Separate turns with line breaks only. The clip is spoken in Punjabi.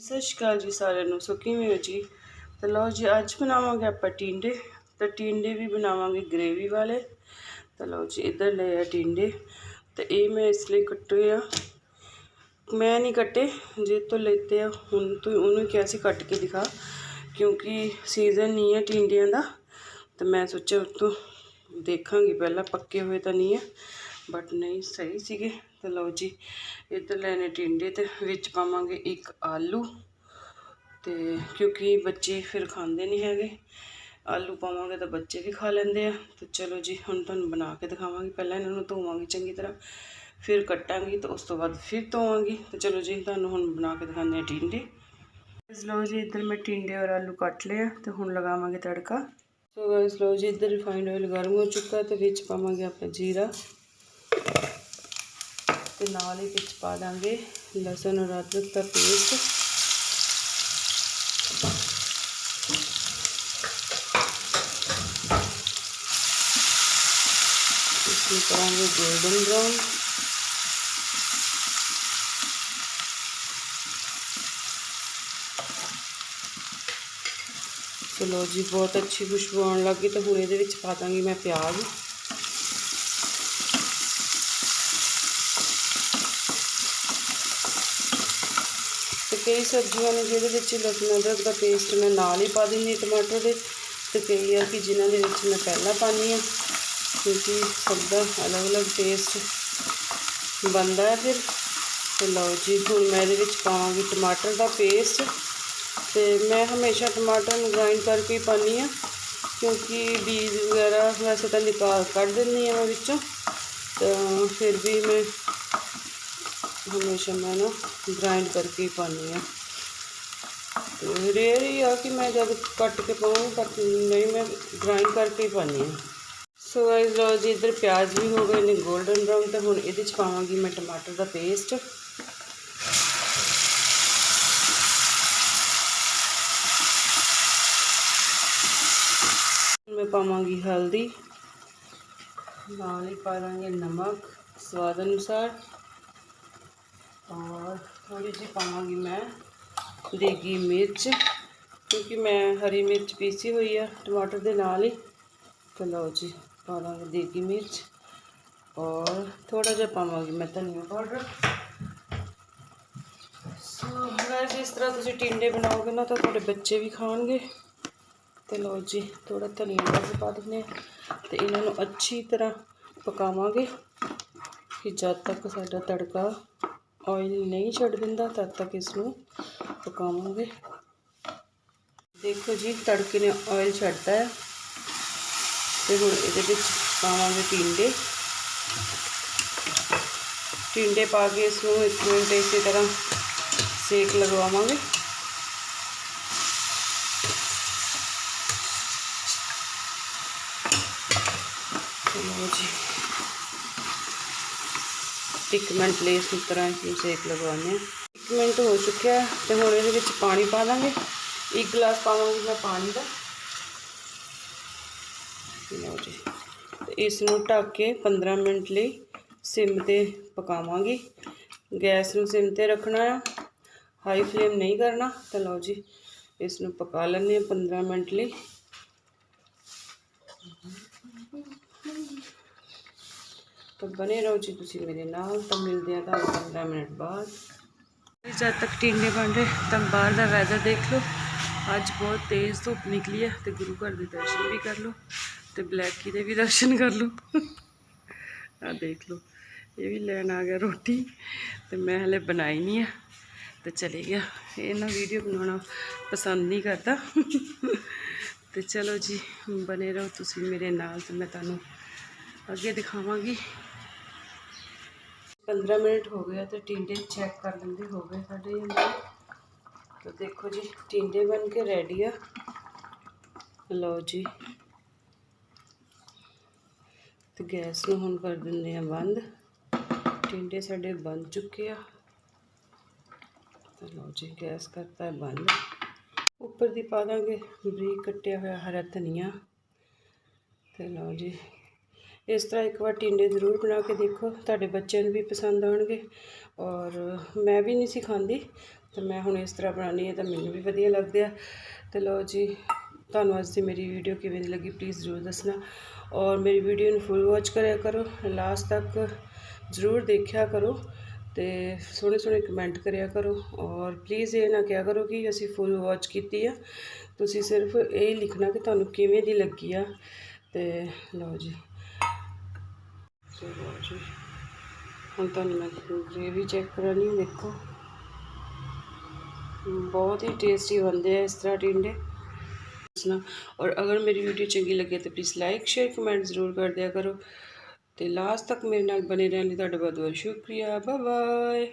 ਸਤਿ ਸ਼੍ਰੀ ਅਕਾਲ ਜੀ ਸਾਰਿਆਂ ਨੂੰ, ਸੋ ਕਿਵੇਂ ਹੋ ਜੀ? ਤੇ ਲਓ ਜੀ, ਅੱਜ ਬਣਾਵਾਂਗੇ ਆਪਾਂ ਟਿੰਡੇ। ਤਾਂ ਟਿੰਡੇ ਵੀ ਬਣਾਵਾਂਗੇ ਗ੍ਰੇਵੀ ਵਾਲੇ। ਤਾਂ ਲਓ ਜੀ, ਇੱਧਰ ਲਏ ਆ ਟਿੰਡੇ। ਤਾਂ ਇਹ ਮੈਂ ਇਸ ਲਈ ਕੱਟੇ ਆ। ਮੈਂ ਨਹੀਂ ਕੱਟੇ, ਜੇ ਤੋਂ ਲੈਤੇ ਆ, ਹੁਣ ਤੋਂ ਉਹਨੂੰ ਕਿਹਾ ਸੀ ਕੱਟ ਕੇ ਦਿਖਾ। ਕਿਉਂਕਿ ਸੀਜ਼ਨ ਨਹੀਂ ਹੈ ਟਿੰਡਿਆਂ ਦਾ। ਤਾਂ ਮੈਂ ਸੋਚਿਆ ਉਤੋਂ ਦੇਖਾਂਗੀ, ਪਹਿਲਾਂ ਪੱਕੇ ਹੋਏ ਤਾਂ ਨਹੀਂ ਹੈ ਬਟ ਨਹੀਂ, ਸਹੀ ਸੀਗੇ। ਤੇ ਲਓ ਜੀ, ਇੱਧਰ ਲੈਣੇ ਟਿੰਡੇ ਤੇ ਵਿੱਚ ਪਾਵਾਂਗੇ ਇੱਕ ਆਲੂ। ਤੇ ਕਿਉਂਕਿ ਬੱਚੇ ਫਿਰ ਖਾਂਦੇ ਨਹੀਂ ਹੈਗੇ, ਆਲੂ ਪਾਵਾਂਗੇ ਤਾਂ ਬੱਚੇ ਵੀ ਖਾ ਲੈਂਦੇ ਆ। ਤੇ ਚਲੋ ਜੀ, ਹੁਣ ਤੁਹਾਨੂੰ ਬਣਾ ਕੇ ਦਿਖਾਵਾਂਗੀ। ਪਹਿਲਾਂ ਇਹਨਾਂ ਨੂੰ ਧੋਵਾਂਗੀ ਚੰਗੀ ਤਰ੍ਹਾਂ, ਫਿਰ ਕੱਟਾਂਗੀ ਤੇ ਉਸ ਤੋਂ ਬਾਅਦ ਫਿਰ ਧੋਵਾਂਗੀ। ਤੇ ਚਲੋ ਜੀ, ਤੁਹਾਨੂੰ ਹੁਣ ਬਣਾ ਕੇ ਦਿਖਾਉਂਦੇ ਆ ਟਿੰਡੇ। ਇਸ ਲਓ ਜੀ, ਇੱਧਰ ਮੈਂ ਟਿੰਡੇ ਔਰ ਆਲੂ ਕੱਟ ਲਿਆ ਤੇ ਹੁਣ ਲਗਾਵਾਂਗੇ ਤੜਕਾ। ਸੋ ਗਾਇਸ ਲਓ ਜੀ, ਇੱਧਰ ਰਿਫਾਈਂਡ ਆਇਲ ਗਰਮ ਹੋ ਚੁੱਕਾ ਤੇ ਵਿੱਚ ਪਾਵਾਂਗੇ ਆਪਾਂ ਜੀਰਾ। ਤੇ ਨਾਲ ਹੀ ਵਿੱਚ ਪਾ ਦਾਂਗੇ ਲਸਣ ਔਰ ਅਦਰਕ ਦਾ ਪੇਸਟ ਇਸਨੂੰ ਕਰਾਂਗੇ ਗੋਲਡਨ ਬ੍ਰਾਊਨ ਚਲੋ ਜੀ, ਬਹੁਤ ਅੱਛੀ ਖੁਸ਼ਬੂ ਆਉਣ ਲੱਗੀ ਤੇ ਹੁਣ ਇਹਦੇ ਵਿੱਚ ਪਾ ਦਾਂਗੀ ਮੈਂ ਪਿਆਜ਼। ਕਈ ਸਬਜ਼ੀਆਂ ਨੇ ਜਿਹਦੇ ਵਿੱਚ ਲਸਣ ਅਦਰਕ ਦਾ ਪੇਸਟ ਮੈਂ ਨਾਲ ਹੀ ਪਾ ਦਿੰਦੀ ਹਾਂ ਟਮਾਟਰ ਦੇ ਤੇ ਕਈ ਆ ਕਿ ਜਿਨ੍ਹਾਂ ਦੇ ਵਿੱਚ ਮੈਂ ਪਹਿਲਾਂ ਪਾਉਂਦੀ ਹਾਂ, ਕਿਉਂਕਿ ਸਭ ਦਾ ਅਲੱਗ-ਅਲੱਗ ਟੇਸਟ ਬਣਦਾ ਹੈ ਫਿਰ। ਤੇ ਲਓ ਜੀ, ਹੁਣ ਮੈਂ ਇਹਦੇ ਵਿੱਚ ਪਾਵਾਂਗੀ ਟਮਾਟਰ ਦਾ ਪੇਸਟ ਤੇ ਮੈਂ ਹਮੇਸ਼ਾ ਟਮਾਟਰ ਨੂੰ ਗ੍ਰਾਈਂਡ ਕਰਕੇ ਹੀ ਪਾਉਂਦੀ ਹਾਂ, ਕਿਉਂਕਿ ਬੀਜ ਵਗੈਰਾ ਵੈਸੇ ਤਾਂ ਨਿਕਾਲ ਕੱਢ ਦਿੰਦੀ ਹਾਂ ਮੈਂ ਵਿੱਚੋਂ। ਤਾਂ ਫਿਰ ਵੀ ਮੈਂ ਹਮੇਸ਼ਾ ਮੈਂ ਨਾ ਗ੍ਰਾਈਂਡ ਕਰਕੇ ਹੀ ਪਾਉਂਦੀ ਹਾਂ। ਰੇਅਰ ਹੀ ਆ ਕਿ ਮੈਂ ਜਦ ਕੱਟ ਕੇ ਪਾਵਾਂ ਪਰ ਨਹੀਂ, ਮੈਂ ਗ੍ਰਾਈਂਡ ਕਰਕੇ ਹੀ ਪਾਉਂਦੀ ਹਾਂ। ਸੋ ਗਾਇਸ ਲਓ ਜੀ, ਇੱਧਰ ਪਿਆਜ਼ ਵੀ ਹੋ ਗਏ ਨੇ 골ਡਨ ਬ੍ਰਾਊਨ ਤੇ ਹੁਣ ਇਹਦੇ ਚ ਪਾਵਾਂਗੀ ਮੈਂ ਟਮਾਟਰ ਦਾ ਪੇਸਟ ਮੈਂ ਪਾਵਾਂਗੀ ਹਲਦੀ। ਨਾਲ ਹੀ ਪਾ ਦਾਂਗੇ ਨਮਕ, ਸਵਾਦ ਅਨੁਸਾਰ। ਔਰ ਥੋੜੀ ਜਿਹੀ ਪਾਵਾਂਗੀ ਮੈਂ ਦੇਗੀ ਮਿਰਚ, ਕਿਉਂਕਿ ਮੈਂ ਹਰੀ ਮਿਰਚ ਪੀਸੀ ਹੋਈ ਆ ਟਮਾਟਰ ਦੇ ਨਾਲ ਹੀ। ਤੇ ਲਓ ਜੀ, ਪਾਵਾਂਗੇ ਦੇਗੀ ਮਿਰਚ ਔਰ ਥੋੜਾ ਜਿਹਾ ਪਾਵਾਂਗੀ ਮੈਂ ਧਨੀਆ ਪਾਊਡਰ। ਸੋ ਗਾਇਸ ਇਸ ਤਰ੍ਹਾਂ ਤੁਸੀਂ ਟਿੰਡੇ ਬਣਾਓਗੇ ਨਾ ਤਾਂ ਤੁਹਾਡੇ ਬੱਚੇ ਵੀ ਖਾਣਗੇ। ਤੇ ਲਓ ਜੀ ਥੋੜਾ ਧਨੀਆ ਪਾਊਡਰ ਪਾ ਦਿੰਦੇ ਹਾਂ। ਤੇ ਇਹਨਾਂ ਨੂੰ ਅੱਛੀ ਤਰ੍ਹਾਂ ਪਕਾਵਾਂਗੇ ਕਿ ਜਦ ਤੱਕ ਸਾਡਾ ਤੜਕਾ ਆਇਲ ਨਹੀਂ ਛੱਡ ਦਿੰਦਾ, ਤਦ ਤੱਕ ਇਸ ਨੂੰ ਪਕਾਵਾਂਗੇ। ਦੇਖੋ ਜੀ, ਤੜਕੇ ਨੇ ਆਇਲ ਛੱਡਦਾ ਹੈ। ਤੇ ਹੁਣ ਇਹਦੇ ਵਿੱਚ ਪਾਵਾਂਗੇ ਟਿੰਡੇ। ਟਿੰਡੇ ਪਾ ਕੇ ਇਸ ਨੂੰ ਇੱਕ ਮਿੰਟ ਇਸੇ ਤਰ੍ਹਾਂ ਸੇਕ ਲਗਵਾਵਾਂਗੇ। ਚਲੋ ਜੀ। ਇੱਕ ਮਿੰਟ ਲਈ ਇਸ ਤਰ੍ਹਾਂ ਹੀ ਸੇਕ ਲਗਵਾਉਂਦੇ ਹਾਂ। ਇੱਕ ਮਿੰਟ ਹੋ ਚੁੱਕਿਆ ਤੇ ਹੁਣ ਇਹਦੇ ਵਿੱਚ ਪਾਣੀ ਪਾ ਦਾਂਗੇ। ਇੱਕ ਗਲਾਸ ਪਾਵਾਂਗੀ ਮੈਂ ਪਾਣੀ ਦਾ। ਲਓ ਜੀ। ਤੇ ਇਸ ਨੂੰ ਢੱਕ ਕੇ 15 ਮਿੰਟ ਲਈ ਸਿਮ ਤੇ ਪਕਾਵਾਂਗੀ। ਗੈਸ ਨੂੰ ਸਿਮ ਤੇ ਰੱਖਣਾ ਆ। ਹਾਈ ਫਲੇਮ ਨਹੀਂ ਕਰਨਾ ਤਾਂ ਲਓ ਜੀ ਇਸ ਨੂੰ ਪਕਾ ਲੈਂਦੇ ਹਾਂ 15 ਮਿੰਟ ਲਈ। ਤਾਂ ਬਨੇ ਰਹੋ ਜੀ ਤੁਸੀਂ ਮੇਰੇ ਨਾਲ, ਤਾਂ ਮਿਲਦੇ ਆ ਤੁਹਾਨੂੰ 15 ਮਿੰਟ ਬਾਅਦ। ਜਦ ਤੱਕ ਟਿੰਡੇ ਬਣ ਰਹੇ, ਤਾਂ ਬਾਹਰ ਦਾ ਵੈਦਰ ਦੇਖ ਲਓ। ਅੱਜ ਬਹੁਤ ਤੇਜ਼ ਧੁੱਪ ਨਿਕਲੀ ਹੈ ਤੇ ਗੁਰੂ ਘਰ ਦੇ ਦਰਸ਼ਨ ਵੀ ਕਰ ਲਓ ਤੇ ਬਲੈਕੀ ਦੇ ਵੀ ਦਰਸ਼ਨ ਕਰ ਲਓ। ਆ ਦੇਖ ਲਓ, ਇਹ ਵੀ ਲੈਣ ਆ ਗਿਆ ਰੋਟੀ ਤੇ ਮੈਂ ਹਲੇ ਬਣਾਈ ਨਹੀਂ ਆ ਤੇ ਚਲੇ ਗਿਆ। ਇਹ ਨਾ ਵੀਡੀਓ ਬਣਾਉਣਾ ਪਸੰਦ ਨਹੀਂ ਕਰਦਾ। ਤੇ ਚਲੋ ਜੀ ਬਨੇ ਰਹੋ ਤੁਸੀਂ ਮੇਰੇ ਨਾਲ ਤੇ ਮੈਂ ਤੁਹਾਨੂੰ ਅੱਗੇ ਦਿਖਾਵਾਂਗੀ। 15 ਮਿੰਟ ਹੋ ਗਏ ਤੇ ਟਿੰਡੇ ਚੈੱਕ ਕਰ ਲੈਂਦੇ ਹੋ ਗਏ ਸਾਡੇ ਅੰਦਰ ਤਾਂ ਦੇਖੋ ਜੀ, ਟਿੰਡੇ ਬਣ ਕੇ ਰੈਡੀ ਆ। ਲਓ ਜੀ। ਤੇ ਗੈਸ ਨੂੰ ਹੁਣ ਕਰ ਦਿੰਦੇ ਆ ਬੰਦ। ਟਿੰਡੇ ਸਾਡੇ ਬਣ ਚੁੱਕੇ ਆ। ਤਾਂ ਲਓ ਜੀ, ਗੈਸ ਕਰਤਾ ਬੰਦ। ਉੱਪਰ ਦੀ ਪਾ ਦਾਂਗੇ, ਬਰੀਕ ਕੱਟਿਆ ਹੋਇਆ ਹਰਾ ਧਨੀਆ। ਤੇ ਲਓ ਜੀ ਇਸ ਤਰ੍ਹਾਂ ਇੱਕ ਵਾਰ ਟਿੰਡੇ ਜ਼ਰੂਰ ਬਣਾ ਕੇ ਦੇਖੋ, ਤੁਹਾਡੇ ਬੱਚਿਆਂ ਨੂੰ ਵੀ ਪਸੰਦ ਆਉਣਗੇ। ਔਰ ਮੈਂ ਵੀ ਨਹੀਂ ਸੀ ਖਾਂਦੀ, ਤੇ ਮੈਂ ਹੁਣ ਇਸ ਤਰ੍ਹਾਂ ਬਣਾਉਣੀ ਹੈ, ਤਾਂ ਮੈਨੂੰ ਵੀ ਵਧੀਆ ਲੱਗਦੇ ਆ। ਤੇ ਲਓ ਜੀ, ਤੁਹਾਨੂੰ ਅੱਜ ਦੀ ਮੇਰੀ ਵੀਡੀਓ ਕਿਵੇਂ ਦੀ ਲੱਗੀ ਪਲੀਜ਼ ਜ਼ਰੂਰ ਦੱਸਣਾ। ਔਰ ਮੇਰੀ ਵੀਡੀਓ ਨੂੰ ਫੁੱਲ ਵਾਚ ਕਰਿਆ ਕਰੋ ਲਾਸਟ ਤੱਕ ਜ਼ਰੂਰ ਦੇਖਿਆ ਕਰੋ ਤੇ ਸੋਹਣੇ ਸੋਹਣੇ ਕਮੈਂਟ ਕਰਿਆ ਕਰੋ। ਔਰ ਪਲੀਜ਼ ਇਹ ਨਾ ਕਿਹਾ ਕਰੋ ਕਿ ਅਸੀਂ ਫੁੱਲ ਵਾਚ ਕੀਤੀ ਆ। ਤੁਸੀਂ ਸਿਰਫ ਇਹ ਲਿਖਣਾ ਕਿ ਤੁਹਾਨੂੰ ਕਿਵੇਂ ਦੀ ਲੱਗੀ ਆ। ਤੇ ਲਓ ਜੀ। ਸੋ ਲਓ ਜੀ। ਹੁਣ ਤੁਹਾਨੂੰ ਮੈਂ ਗ੍ਰੇਵੀ ਚੈੱਕ ਕਰਾਣੀ ਦੇਖੋ। ਬਹੁਤ ਹੀ ਟੇਸਟੀ ਬਣਦੇ ਆ ਇਸ ਤਰ੍ਹਾਂ ਟਿੰਡੇ। ਦੱਸਣਾ। ਔਰ ਅਗਰ ਮੇਰੀ ਵੀਡੀਓ ਚੰਗੀ ਲੱਗੇ ਤਾਂ ਪਲੀਜ਼ ਲਾਈਕ ਸ਼ੇਅਰ ਕਮੈਂਟ ਜ਼ਰੂਰ ਕਰ ਦਿਆ ਕਰੋ। ਤੇ ਲਾਸਟ ਤੱਕ ਮੇਰੇ ਨਾਲ ਬਣੇ ਰਹਿਣ ਲਈ ਤੁਹਾਡਾ ਬਹੁਤ ਬਹੁਤ ਸ਼ੁਕਰੀਆ। Bye bye